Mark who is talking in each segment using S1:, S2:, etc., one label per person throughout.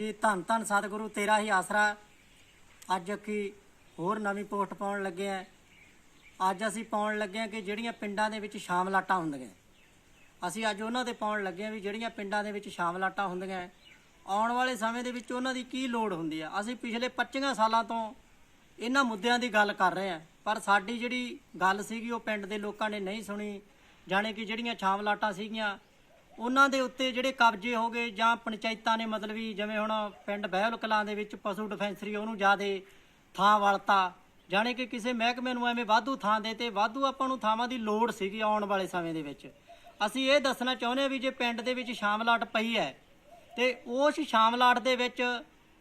S1: ਇਹ ਧੰਨ ਧੰਨ ਸਤਿਗੁਰੂ, ਤੇਰਾ ਹੀ ਆਸਰਾ ਅੱਜ ਕੀ ਹੋਰ ਨਵੀਂ ਪੋਸਟ ਪਾਉਣ ਲੱਗੇ ਆ। ਅੱਜ ਅਸੀਂ ਪਾਉਣ ਲੱਗੇ ਆ ਕਿ ਜਿਹੜੀਆਂ ਪਿੰਡਾਂ ਦੇ ਵਿੱਚ ਸ਼ਾਮ ਲਾਟਾਂ ਹੁੰਦੀਆਂ। ਅਸੀਂ ਅੱਜ ਉਹਨਾਂ 'ਤੇ ਪਾਉਣ ਲੱਗੇ ਆ ਵੀ ਜਿਹੜੀਆਂ ਪਿੰਡਾਂ ਦੇ ਵਿੱਚ ਸ਼ਾਮਲਾਟਾਂ ਹੁੰਦੀਆਂ। ਆਉਣ ਵਾਲੇ ਸਮੇਂ ਦੇ ਵਿੱਚ ਉਹਨਾਂ ਦੀ ਕੀ ਲੋੜ ਹੁੰਦੀ ਆ? ਅਸੀਂ ਪਿਛਲੇ 25 ਸਾਲਾਂ ਤੋਂ ਇਹਨਾਂ ਮੁੱਦਿਆਂ ਦੀ ਗੱਲ ਕਰ ਰਹੇ ਆ। ਪਰ ਸਾਡੀ ਜਿਹੜੀ ਗੱਲ ਸੀਗੀ ਉਹ ਪਿੰਡ ਦੇ ਲੋਕਾਂ ਨੇ ਨਹੀਂ ਸੁਣੀ। ਜਾਣੇ ਕਿ ਜਿਹੜੀਆਂ ਸ਼ਾਮਲਾਟਾਂ ਸੀਗੀਆਂ ਉਹਨਾਂ ਦੇ ਉੱਤੇ ਜਿਹੜੇ ਕਬਜ਼ੇ ਹੋ ਗਏ ਜਾਂ ਪੰਚਾਇਤਾਂ ਨੇ ਮਤਲਬ ਵੀ ਜਿਵੇਂ ਹੁਣ ਪਿੰਡ ਬਹਿਲ ਕਲਾਂ ਦੇ ਵਿੱਚ ਪਸ਼ੂ ਡਿਫੈਂਸਰੀ ਉਹਨੂੰ ਜਿਆਦੇ ਥਾਂ ਵਲਤਾ, ਜਾਣੇ ਕਿ ਕਿਸੇ ਮਹਿਕਮੇ ਨੂੰ ਐਵੇਂ ਵਾਧੂ ਥਾਂ ਦੇ ਤੇ ਵਾਧੂ ਆਪਾਂ ਨੂੰ ਥਾਵਾਂ ਦੀ ਲੋੜ ਸੀਗੀ ਆਉਣ ਵਾਲੇ ਸਮੇਂ ਦੇ ਵਿੱਚ। ਅਸੀਂ ਇਹ ਦੱਸਣਾ ਚਾਹੁੰਦੇ ਹਾਂ ਵੀ ਜੇ ਪਿੰਡ ਦੇ ਵਿੱਚ ਸ਼ਾਮਲਾਟ ਪਈ ਹੈ, ਤੇ ਉਸ ਸ਼ਾਮਲਾਟ ਦੇ ਵਿੱਚ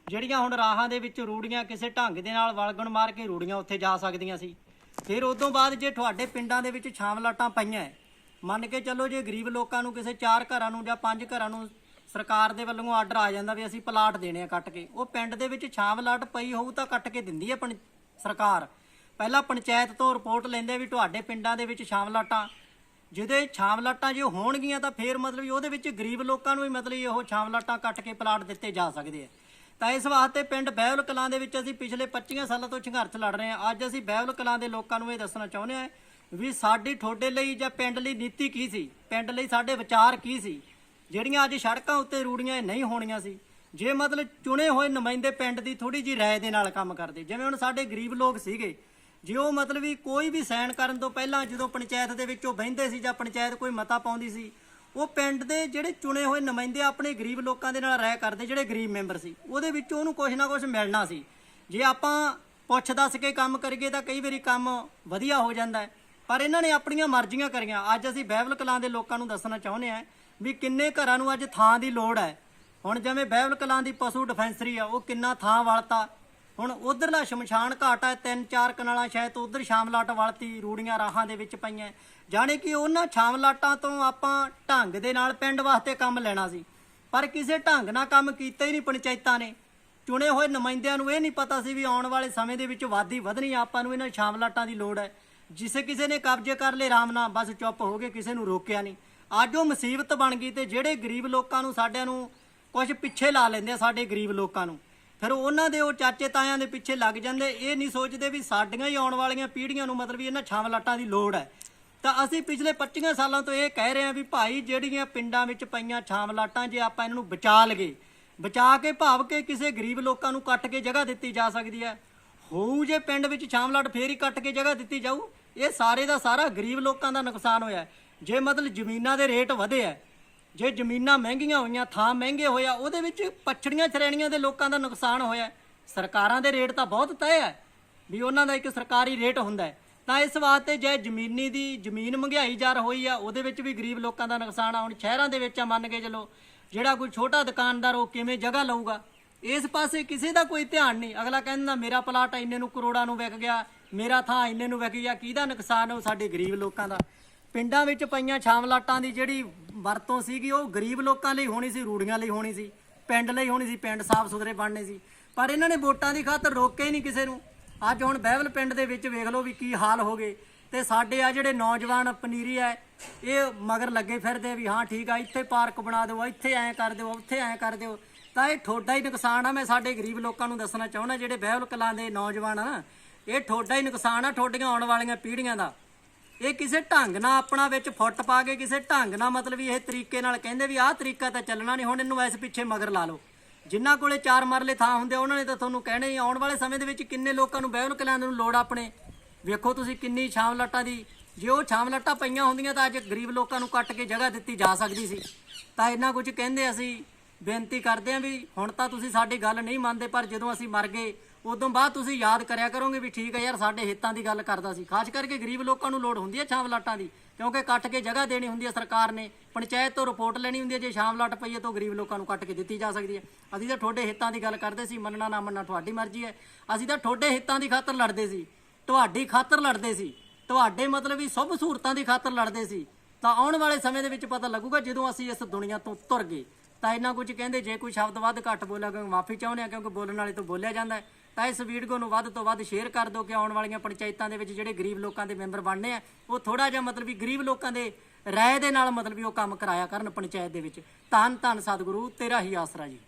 S1: ਜਿਹੜੀਆਂ ਹੁਣ ਰਾਹਾਂ ਦੇ ਵਿੱਚ ਰੂੜੀਆਂ ਕਿਸੇ ਢੰਗ ਦੇ ਨਾਲ ਵਲਗਣ ਮਾਰ ਕੇ ਰੂੜੀਆਂ ਉੱਥੇ ਜਾ ਸਕਦੀਆਂ ਸੀ। ਫਿਰ ਉਦੋਂ ਬਾਅਦ ਜੇ ਤੁਹਾਡੇ ਪਿੰਡਾਂ ਦੇ ਵਿੱਚ ਸ਼ਾਮਲਾਟਾਂ ਪਈਆਂ ਮੰਨ ਕੇ ਚੱਲੋ ਜੇ ਗਰੀਬ ਲੋਕਾਂ ਨੂੰ ਕਿਸੇ ਚਾਰ ਘਰਾਂ ਨੂੰ ਜਾਂ ਪੰਜ ਘਰਾਂ ਨੂੰ ਸਰਕਾਰ ਦੇ ਵੱਲੋਂ ਆਰਡਰ ਆ ਜਾਂਦਾ ਵੀ ਅਸੀਂ ਪਲਾਟ ਦੇਣੇ ਆ ਕੱਟ ਕੇ, ਉਹ ਪਿੰਡ ਦੇ ਵਿੱਚ ਸ਼ਾਮਲਾਟ ਪਈ ਹੋਊ ਤਾਂ ਕੱਟ ਕੇ ਦਿੰਦੀ ਹੈ ਪੰ- ਸਰਕਾਰ। ਪਹਿਲਾਂ ਪੰਚਾਇਤ ਤੋਂ ਰਿਪੋਰਟ ਲੈਂਦੇ ਵੀ ਤੁਹਾਡੇ ਪਿੰਡਾਂ ਦੇ ਵਿੱਚ ਸ਼ਾਮਲਾਟਾਂ ਜਿਹਦੇ ਛਾਮਲਾਟਾਂ ਜੇ ਹੋਣਗੀਆਂ ਤਾਂ ਫੇਰ ਮਤਲਬ ਉਹਦੇ ਵਿੱਚ ਗਰੀਬ ਲੋਕਾਂ ਨੂੰ ਵੀ ਮਤਲਬ ਵੀ ਉਹ ਛਾਮਲਾਟਾਂ ਕੱਟ ਕੇ ਪਲਾਟ ਦਿੱਤੇ ਜਾ ਸਕਦੇ ਆ। ਤਾਂ ਇਸ ਵਾਸਤੇ ਪਿੰਡ ਬਹਿਲ ਕਲਾਂ ਦੇ ਵਿੱਚ ਅਸੀਂ ਪਿਛਲੇ 25 ਸਾਲਾਂ ਤੋਂ ਸੰਘਰਸ਼ ਲੜ ਰਹੇ ਹਾਂ। ਅੱਜ ਅਸੀਂ ਬਹਿਲ ਕਲਾਂ ਦੇ ਲੋਕਾਂ ਨੂੰ ਇਹ ਦੱਸਣਾ ਚਾਹੁੰਦੇ ਹਾਂ ਵੀ ਸਾਡੀ ਤੁਹਾਡੇ ਲਈ ਜਾਂ ਪਿੰਡ ਲਈ ਨੀਤੀ ਕੀ ਸੀ? ਪਿੰਡ ਲਈ ਸਾਡੇ ਵਿਚਾਰ ਕੀ ਸੀ? ਜਿਹੜੀਆਂ ਅੱਜ ਸੜਕਾਂ ਉੱਤੇ ਰੂੜੀਆਂ ਇਹ ਨਹੀਂ ਹੋਣੀਆਂ ਸੀ। ਜੇ ਮਤਲਬ ਚੁਣੇ ਹੋਏ ਨੁਮਾਇੰਦੇ ਪਿੰਡ ਦੀ ਥੋੜੀ ਜੀ ਰਾਏ ਦੇ ਨਾਲ ਕੰਮ ਕਰਦੇ, ਜਿਵੇਂ ਹੁਣ ਸਾਡੇ ਗਰੀਬ ਲੋਕ ਸੀਗੇ, ਜੇ ਉਹ ਮਤਲਬ ਵੀ ਕੋਈ ਵੀ ਸਾਈਨ ਕਰਨ ਤੋਂ ਪਹਿਲਾਂ ਜਦੋਂ ਪੰਚਾਇਤ ਦੇ ਵਿੱਚ ਉਹ ਬਹਿੰਦੇ ਸੀ ਜਾਂ ਪੰਚਾਇਤ ਕੋਈ ਮਤਾ ਪਾਉਂਦੀ ਸੀ, ਉਹ ਪਿੰਡ ਦੇ ਜਿਹੜੇ ਚੁਣੇ ਹੋਏ ਨੁਮਾਇੰਦੇ ਆਪਣੇ ਗਰੀਬ ਲੋਕਾਂ ਦੇ ਨਾਲ ਰਾਏ ਕਰਦੇ, ਜਿਹੜੇ ਗਰੀਬ ਮੈਂਬਰ ਸੀ, ਉਹਦੇ ਵਿੱਚੋਂ ਉਹਨੂੰ ਕੁਝ ਨਾ ਕੁਝ ਮਿਲਣਾ ਸੀ। ਜੇ ਆਪਾਂ ਪੁੱਛ ਦੱਸ ਕੇ ਕੰਮ ਕਰੀਏ ਤਾਂ ਕਈ ਵਾਰੀ ਕੰਮ ਵਧੀਆ ਹੋ ਜਾਂਦਾ ਹੈ। ਪਰ ਇਹਨਾਂ ਨੇ ਆਪਣੀਆਂ ਮਰਜ਼ੀਆਂ ਕਰੀਆਂ। ਅੱਜ ਅਸੀਂ ਬਹਿਬਲ ਕਲਾਂ ਦੇ ਲੋਕਾਂ ਨੂੰ ਦੱਸਣਾ ਚਾਹੁੰਦੇ ਹਾਂ ਵੀ ਕਿੰਨੇ ਘਰਾਂ ਨੂੰ ਅੱਜ ਥਾਂ ਦੀ ਲੋੜ ਹੈ। ਹੁਣ ਜਿਵੇਂ ਬਹਿਬਲ ਕਲਾਂ ਦੀ ਪਸ਼ੂ ਡਿਫੈਂਸਰੀ ਆ, ਉਹ ਕਿੰਨਾ ਥਾਂ ਵਲਤਾ। ਹੁਣ ਉਧਰਲਾ ਸ਼ਮਸ਼ਾਨ ਘਾਟ ਹੈ ਤਿੰਨ ਚਾਰ ਕਨਾਲਾਂ ਸ਼ਾਇਦ ਉਧਰ ਸ਼ਾਮਲਾਟ ਵਲਤੀ, ਰੂੜੀਆਂ ਰਾਹਾਂ ਦੇ ਵਿੱਚ ਪਈਆਂ। ਜਾਣੇ ਕਿ ਉਹਨਾਂ ਸ਼ਾਮਲਾਟਾਂ ਤੋਂ ਆਪਾਂ ਢੰਗ ਦੇ ਨਾਲ ਪਿੰਡ ਵਾਸਤੇ ਕੰਮ ਲੈਣਾ ਸੀ। ਪਰ ਕਿਸੇ ਢੰਗ ਨਾਲ ਕੰਮ ਕੀਤਾ ਹੀ ਨਹੀਂ ਪੰਚਾਇਤਾਂ ਨੇ। ਚੁਣੇ ਹੋਏ ਨੁਮਾਇੰਦਿਆਂ ਨੂੰ ਇਹ ਨਹੀਂ ਪਤਾ ਸੀ ਵੀ ਆਉਣ ਵਾਲੇ ਸਮੇਂ ਦੇ ਵਿੱਚ ਵਾਦੀ ਵਧਣੀ ਆਪਾਂ ਨੂੰ ਇਹਨਾਂ ਸ਼ਾਮਲਾਟਾਂ ਦੀ ਲੋੜ ਹੈ। ਜਿਸੇ ਕਿਸੇ ਨੇ ਕਬਜ਼ੇ ਕਰ ਲਏ ਆਰਾਮ ਨਾਲ ਬਸ ਚੁੱਪ ਹੋ ਗਏ, ਕਿਸੇ ਨੂੰ ਰੋਕਿਆ ਨਹੀਂ। ਅੱਜ ਉਹ ਮੁਸੀਬਤ ਬਣ ਗਈ ਤੇ ਜਿਹੜੇ ਗਰੀਬ ਲੋਕਾਂ ਨੂੰ ਸਾਡਿਆਂ ਨੂੰ ਕੁਝ ਪਿੱਛੇ ਲਾ ਲੈਂਦੇ ਆ, ਸਾਡੇ ਗਰੀਬ ਲੋਕਾਂ ਨੂੰ। ਫਿਰ ਉਹਨਾਂ ਦੇ ਉਹ ਚਾਚੇ ਤਾਇਆਂ ਦੇ ਪਿੱਛੇ ਲੱਗ ਜਾਂਦੇ, ਇਹ ਨਹੀਂ ਸੋਚਦੇ ਵੀ ਸਾਡੀਆਂ ਹੀ ਆਉਣ ਵਾਲੀਆਂ ਪੀੜ੍ਹੀਆਂ ਨੂੰ ਮਤਲਬ ਵੀ ਇਹਨਾਂ ਛਾਂਵਲਾਟਾਂ ਦੀ ਲੋੜ ਹੈ। ਤਾਂ ਅਸੀਂ ਪਿਛਲੇ 25 ਸਾਲਾਂ ਤੋਂ ਇਹ ਕਹਿ ਰਹੇ ਹਾਂ ਵੀ ਭਾਈ ਜਿਹੜੀਆਂ ਪਿੰਡਾਂ ਵਿੱਚ ਪਈਆਂ ਛਾਮਲਾਟਾਂ ਜੇ ਆਪਾਂ ਇਹਨਾਂ ਨੂੰ ਬਚਾ ਲਗੇ ਬਚਾ ਕੇ ਭਾਵ ਕੇ ਕਿਸੇ ਗਰੀਬ ਲੋਕਾਂ ਨੂੰ ਕੱਟ ਕੇ ਜਗ੍ਹਾ ਦਿੱਤੀ ਜਾ ਸਕਦੀ ਹੈ। ਹੋਊ ਜੇ ਪਿੰਡ ਵਿੱਚ ਛਾਮਲਾਟ ਫੇਰ ਹੀ ਕੱਟ ਕੇ ਜਗ੍ਹਾ ਦਿੱਤੀ ਜਾਊ, ਇਹ ਸਾਰੇ ਦਾ ਸਾਰਾ ਗਰੀਬ ਲੋਕਾਂ ਦਾ ਨੁਕਸਾਨ ਹੋਇਆ ਜੇ ਮਤਲਬ ਜ਼ਮੀਨਾਂ ਦੇ ਰੇਟ ਵਧੇ ਆ ਜੇ ਜ਼ਮੀਨਾਂ ਮਹਿੰਗੀਆਂ ਹੋਈਆਂ, ਥਾਂ ਮਹਿੰਗੇ ਹੋਇਆ, ਉਹਦੇ ਵਿੱਚ ਪਛੜੀਆਂ ਸ਼੍ਰੇਣੀਆਂ ਦੇ ਲੋਕਾਂ ਦਾ ਨੁਕਸਾਨ ਹੋਇਆ ਸਰਕਾਰਾਂ ਦੇ ਰੇਟ ਤਾਂ ਬਹੁਤ ਤੈਅ ਹੈ, ਵੀ ਉਹਨਾਂ ਦਾ ਇੱਕ ਸਰਕਾਰੀ ਰੇਟ ਹੁੰਦਾ ਹੈ। ਤਾਂ ਇਸ ਵਾਸਤੇ ਜੇ ਜ਼ਮੀਨੀ ਦੀ ਜ਼ਮੀਨ ਮਹਿੰਗਾਈ ਜਾ ਹੋਈ ਆ ਉਹਦੇ ਵਿੱਚ ਵੀ ਗਰੀਬ ਲੋਕਾਂ ਦਾ ਨੁਕਸਾਨ ਆ। ਹੁਣ ਸ਼ਹਿਰਾਂ ਦੇ ਵਿੱਚ ਆ, ਮੰਨ ਕੇ ਚਲੋ, ਜਿਹੜਾ ਕੋਈ ਛੋਟਾ ਦੁਕਾਨਦਾਰ ਉਹ ਕਿਵੇਂ ਜਗ੍ਹਾ ਲਊਗਾ? ਇਸ ਪਾਸੇ ਕਿਸੇ ਦਾ ਕੋਈ ਧਿਆਨ ਨਹੀਂ। ਅਗਲਾ ਕਹਿੰਦਾ ਮੇਰਾ ਪਲਾਟ ਇੰਨੇ ਨੂੰ ਕਰੋੜਾਂ ਨੂੰ ਵਿਕ ਗਿਆ। ਮੇਰਾ ਥਾਂ ਇੰਨੇ ਨੂੰ ਵਿਕ ਗਿਆ। ਕਿਹਦਾ ਨੁਕਸਾਨ ਉਹ ਸਾਡੇ ਗਰੀਬ ਲੋਕਾਂ ਦਾ? ਪਿੰਡਾਂ ਵਿੱਚ ਪਈਆਂ ਛਾਮਲਾਟਾਂ ਦੀ ਜਿਹੜੀ ਵਰਤੋਂ ਸੀਗੀ, ਉਹ ਗਰੀਬ ਲੋਕਾਂ ਲਈ ਹੋਣੀ ਸੀ, ਰੂੜੀਆਂ ਲਈ ਹੋਣੀ ਸੀ। ਪਿੰਡ ਲਈ ਹੋਣੀ ਸੀ, ਪਿੰਡ ਸਾਫ਼ ਸੁਥਰੇ ਬਣਨੇ ਸੀ। ਪਰ ਇਹਨਾਂ ਨੇ ਵੋਟਾਂ ਦੀ ਖਾਤਰ ਰੋਕਿਆ ਹੀ ਨਹੀਂ ਕਿਸੇ ਨੂੰ। ਅੱਜ ਹੁਣ ਬਹਿਵਲ ਪਿੰਡ ਦੇ ਵਿੱਚ ਵੇਖ ਲਓ ਵੀ ਕੀ ਹਾਲ ਹੋ ਗਏ। ਤੇ ਸਾਡੇ ਆ ਜਿਹੜੇ ਨੌਜਵਾਨ ਪਨੀਰੀ ਐ ਇਹ ਮਗਰ ਲੱਗੇ ਫਿਰਦੇ ਵੀ, ਹਾਂ, ਠੀਕ ਆ, ਇੱਥੇ ਪਾਰਕ ਬਣਾ ਦਿਓ, ਇੱਥੇ ਐਂ ਕਰ ਦਿਓ, ਉੱਥੇ ਐਂ ਕਰ ਦਿਓ। ਤਾਂ ਇਹ ਠੋਡਾ ਹੀ ਨੁਕਸਾਨ ਆ, ਮੈਂ ਸਾਡੇ ਗਰੀਬ ਲੋਕਾਂ ਨੂੰ ਦੱਸਣਾ ਚਾਹੁੰਦਾ, ਜਿਹੜੇ ਬਹਿਲ ਕਲਾਂ ਦੇ ਨੌਜਵਾਨ ਆ, ਇਹ ਠੋਡਾ ਹੀ ਨੁਕਸਾਨ ਆ, ਠੋਡੀਆਂ ਆਉਣ ਵਾਲੀਆਂ ਪੀੜ੍ਹੀਆਂ ਦਾ। ਇਹ ਕਿਸੇ ਢੰਗ ਨਾਲ ਆਪਣਾ ਵਿੱਚ ਫੁੱਟ ਪਾ ਕੇ, ਕਿਸੇ ਢੰਗ ਨਾਲ ਮਤਲਬ ਵੀ ਇਹ ਤਰੀਕੇ ਨਾਲ ਕਹਿੰਦੇ ਵੀ ਆਹ ਤਰੀਕਾ ਤਾਂ ਚੱਲਣਾ ਨਹੀਂ, ਹੁਣ ਇਹਨੂੰ ਐਸ ਪਿੱਛੇ ਮਗਰ ਲਾ ਲਓ। ਜਿਨ੍ਹਾਂ ਕੋਲੇ ਚਾਰ ਮਰਲੇ ਥਾਂ ਹੁੰਦੇ ਉਹਨਾਂ ਨੇ ਤਾਂ ਤੁਹਾਨੂੰ ਕਹਿਣੇ ਆਉਣ ਵਾਲੇ ਸਮੇਂ ਦੇ ਵਿੱਚ ਕਿੰਨੇ ਲੋਕਾਂ ਨੂੰ ਬਹਿਲ ਕਲਾਂ ਨੂੰ ਲੋੜ ਆ ਆਪਣੇ? ਵੇਖੋ ਤੁਸੀਂ ਕਿੰਨੀ ਛਾਮ ਲੱਟਾਂ ਦੀ, ਜੇ ਉਹ ਛਾਮ ਲੱਟਾਂ ਪਈਆਂ ਹੁੰਦੀਆਂ ਤਾਂ ਅੱਜ ਗਰੀਬ ਲੋਕਾਂ ਨੂੰ ਕੱਟ ਕੇ ਜਗ੍ਹਾ ਦਿੱਤੀ ਜਾ ਸਕਦੀ ਸੀ। ਤਾਂ ਇੰਨਾ ਕੁਝ ਕਹਿੰਦੇ ਅਸੀਂ ਬੇਨਤੀ ਕਰਦੇ ਆਂ ਵੀ ਹੁਣ ਤਾਂ ਤੁਸੀਂ ਸਾਡੀ ਗੱਲ ਨਹੀਂ ਮੰਨਦੇ, ਪਰ ਜਦੋਂ ਅਸੀਂ ਮਰ ਗਏ, ਉਦੋਂ ਬਾਅਦ ਤੁਸੀਂ ਯਾਦ ਕਰਿਆ ਕਰੋਗੇ ਵੀ ਠੀਕ ਹੈ ਯਾਰ, ਸਾਡੇ ਹਿੱਤਾਂ ਦੀ ਗੱਲ ਕਰਦਾ ਸੀ। ਖਾਸ ਕਰਕੇ ਗਰੀਬ ਲੋਕਾਂ ਨੂੰ ਲੋੜ ਹੁੰਦੀ ਹੈ ਛਾਮ ਲੱਟਾਂ ਦੀ, ਕਿਉਂਕਿ ਕੱਟ ਕੇ ਜਗ੍ਹਾ ਦੇਣੀ ਹੁੰਦੀ ਹੈ ਸਰਕਾਰ ਨੇ, ਪੰਚਾਇਤ ਤੋਂ ਰਿਪੋਰਟ ਲੈਣੀ ਹੁੰਦੀ ਹੈ ਜੇ ਸ਼ਾਮ ਲੱਟ ਪਈ ਹੈ ਤਾਂ ਗਰੀਬ ਲੋਕਾਂ ਨੂੰ ਕੱਟ ਕੇ ਦਿੱਤੀ ਜਾ ਸਕਦੀ ਹੈ ਅਸੀਂ ਤਾਂ ਤੁਹਾਡੇ ਹਿੱਤਾਂ ਦੀ ਗੱਲ ਕਰਦੇ ਸੀ, ਮੰਨਣਾ ਨਾ ਮੰਨਣਾ ਤੁਹਾਡੀ ਮਰਜ਼ੀ ਹੈ ਅਸੀਂ ਤਾਂ ਤੁਹਾਡੇ ਹਿੱਤਾਂ ਦੀ ਖਾਤਰ ਲੜਦੇ ਸੀ, ਤੁਹਾਡੀ ਖਾਤਰ ਲੜਦੇ ਸੀ। ਤੁਹਾਡੇ ਮਤਲਬ ਵੀ ਸਭ ਸਹੂਲਤਾਂ ਦੀ ਖਾਤਰ ਲੜਦੇ ਸੀ। ਤਾਂ ਆਉਣ ਵਾਲੇ ਸਮੇਂ ਦੇ ਵਿੱਚ ਪਤਾ ਲੱਗੂਗਾ ਜਦੋਂ ਅਸੀਂ ਇਸ ਦੁਨੀਆ ਤੋਂ ਤੁਰ ਗਏ। ਤਾਂ ਇਹਨਾਂ ਕੁਝ ਕਹਿੰਦੇ, ਜੇ ਕੋਈ ਸ਼ਬਦ ਵੱਧ ਘੱਟ ਬੋਲਿਆ, ਕਿਉਂਕਿ ਮਾਫੀ ਚਾਹੁੰਦੇ ਆ, ਕਿਉਂਕਿ ਬੋਲਣ ਵਾਲੇ ਤੋਂ ਬੋਲਿਆ ਜਾਂਦਾ ਹੈ, ਤਾਂ ਇਸ ਵੀਡੀਓ ਨੂੰ ਵੱਧ ਤੋਂ ਵੱਧ ਸ਼ੇਅਰ ਕਰ ਦਿਓ ਕਿ ਆਉਣ ਵਾਲੀਆਂ ਪੰਚਾਇਤਾਂ ਦੇ ਵਿੱਚ ਜਿਹੜੇ ਗਰੀਬ ਲੋਕਾਂ ਦੇ ਮੈਂਬਰ ਬਣਨੇ ਆ, ਉਹ ਥੋੜਾ ਜਿਹਾ ਮਤਲਬ ਵੀ ਗਰੀਬ ਲੋਕਾਂ ਦੇ ਰਾਏ ਦੇ ਨਾਲ ਮਤਲਬ ਵੀ ਉਹ ਕੰਮ ਕਰਾਇਆ ਕਰਨ ਪੰਚਾਇਤ ਦੇ ਵਿੱਚ। ਧੰਨ ਧੰਨ ਸਤਿਗੁਰੂ, ਤੇਰਾ ਹੀ ਆਸਰਾ ਜੀ।